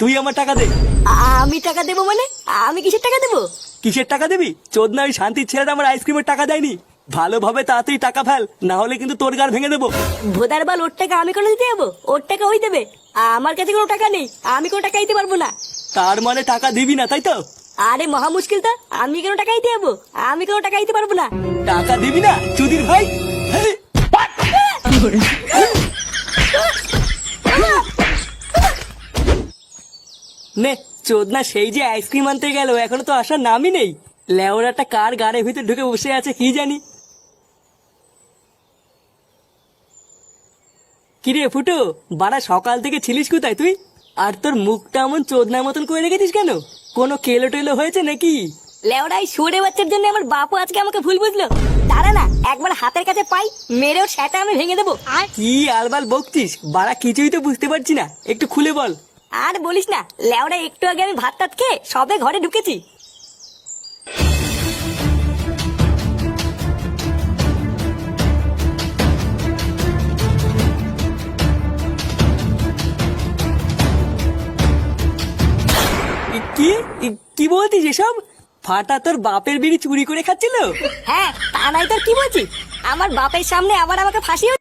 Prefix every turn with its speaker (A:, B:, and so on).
A: তুই আমার টাকা দে।
B: আমি টাকা দেবো মানে? আমি কিসের টাকা দেবো?
A: কিসের টাকা দিবি? চোদ না ওই শান্তির ছেলেটা আমার আইসক্রিমের টাকা দেয়নি। ভালোভাবে তাড়াতাড়ি টাকা ফেল না হলে কিন্তু তোর গার ভেঙে দেবো।
B: ভোদার বাল ওর টাকা আমি কোনো দিতে যাব? ওর টাকা ওই দেবে। আমার কাছে কোনো টাকা নেই। আমি কোনো টাকা দিতে পারব না।
A: তার মানে টাকা দিবি না তাই তো?
B: আরে মহা মুশকিল তো। আমি কেন টাকা দিতে যাব। আমি কোনো টাকা দিতে পারব না।
A: টাকা দিবি না চুদির ভাই। নে চোদনা সেই যে আইসক্রিম আনতে গেল এখনও তো আসার নামই নেই। লেওরাটা কার গাড়ির ভিতর ঢুকে বসে আছে কি জানি। কিরে ফুটো বাড়া সকাল থেকে ছিলিস কোথায় তুই? আর তোর মুখটা এমন চোদনার মতন করে রেখেছিস কেন? কোনো কেলো টেলো হয়েছে নাকি?
B: লেওড়াই সরে বাচ্চার জন্য আমার বাপু আজকে আমাকে ভুল বুঝলো। দাঁড়া না একবার হাতের কাছে পাই মেরে ওর সেটা আমি ভেঙে দেবো।
A: আর কি আলবাল বকছিস? বাড়া কিছুই তো বুঝতে পারছি না। একটু খুলে বল।
B: আর বলিস না লেওড়া একটু আগে আমি ভাত টাত খেয়ে সবে ঘরে ঢুকেছি।
A: কি- কি কি এসব? ফাটা তোর বাপের বিড়ি চুরি করে খাচ্ছিল?
B: হ্যাঁ তা নাই তোর কি বলছি আমার বাপের সামনে আবার আমাকে ফাঁসিয়ে